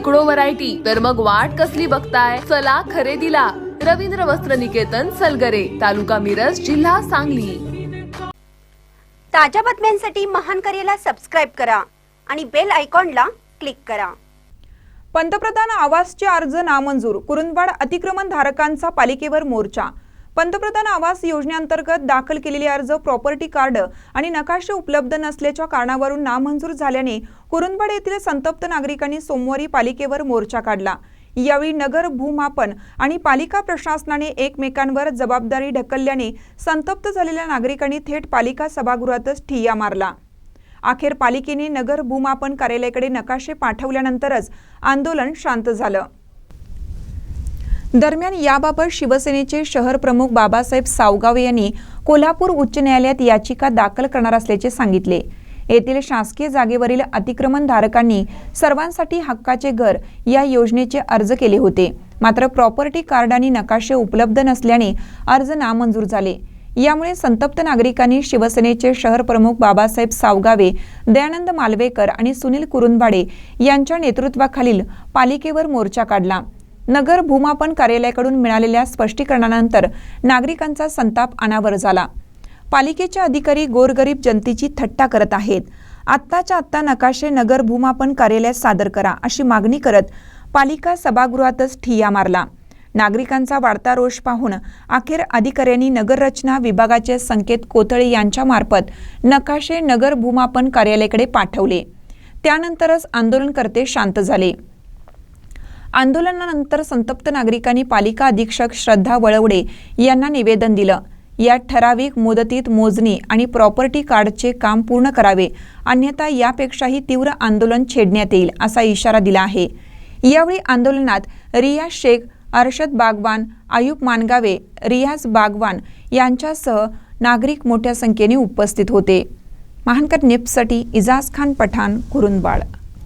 शेकडो व्हरायटी तर मग वाट कसली बघताय? चला खरेदीला. रवींद्र वस्त्र निकेतन सलगरे तालुका मिरज जिल्हा सांगली. ताज्या बातम्यांसाठी महान करेला सबस्क्राईब करा आणि बेल आयकॉनला क्लिक करा. पंतप्रधान आवासचे अर्ज नामंजूर. कुरुंदवाड अतिक्रमण धारकांचा पालिकेवर मोर्चा. पंतप्रधान आवास योजनेअंतर्गत दाखल केलेले अर्ज प्रॉपर्टी कार्ड आणि नकाशे उपलब्ध नसल्याच्या कारणावरून नामंजूर झाल्याने कुरुंदवाड येथील संतप्त नागरिकांनी सोमवारी पालिकेवर मोर्चा काढला. यावेळी नगर भूमापन आणि पालिका प्रशासनाने एकमेकांवर जबाबदारी ढकलल्याने संतप्त झालेल्या नागरिकांनी थेट पालिका सभागृहातच ठिय्या मारला. अखेर पालिकेने नगर भूमापन कार्यालयाकडे नकाशे पाठवल्यानंतरच आंदोलन शांत झालं. दरम्यान याबाबत शिवसेनेचे शहर प्रमुख बाबासाहेब सावगाव यांनी कोल्हापूर उच्च न्यायालयात याचिका दाखल करणार असल्याचे सांगितले. येथील शासकीय जागेवरील अतिक्रमण धारकांनी सर्वांसाठी हक्काचे घर या योजनेचे अर्ज केले होते. मात्र प्रॉपर्टी कार्ड आणि नकाशे उपलब्ध नसल्याने अर्ज नामंजूर झाले. यामुळे संतप्त नागरिकांनी शिवसेनेचे शहर प्रमुख बाबासाहेब सावगावे दयानंद मालवेकर आणि सुनील कुरुंदवाडे यांच्या नेतृत्वाखालील पालिकेवर मोर्चा काढला. नगर भूमापन कार्यालयाकडून मिळालेल्या स्पष्टीकरणानंतर नागरिकांचा संताप अनावर झाला. पालिकेचे अधिकारी गोरगरीब जनतेची थट्टा करत आहेत. आत्ताच्या आत्ता नकाशे नगर भूमापन कार्यालयात सादर करा अशी मागणी करत पालिका सभागृहातच ठिय्या मारला. नागरिकांचा वाढता रोष पाहून अखेर अधिकाऱ्यांनी नगररचना विभागाचे संकेत कोथळे यांच्यामार्फत नकाशे नगर भूमापन कार्यालयाकडे पाठवले. त्यानंतरच आंदोलनकर्ते शांत झाले. आंदोलनानंतर संतप्त नागरिकांनी पालिका अधीक्षक श्रद्धा वळवडे यांना निवेदन दिलं. या ठराविक मुदतीत मोजणी आणि प्रॉपर्टी कार्डचे काम पूर्ण करावे. अन्यथा यापेक्षाही तीव्र आंदोलन छेडण्यात येईल असा इशारा दिला आहे. यावेळी आंदोलनात रियाज शेख अर्शद बागवान आयुब मानगावे रियाज बागवान यांच्यासह नागरिक मोठ्या संख्येने उपस्थित होते. महानकर निप्ससाठी इजाज खान पठाण कुरुंदवाड.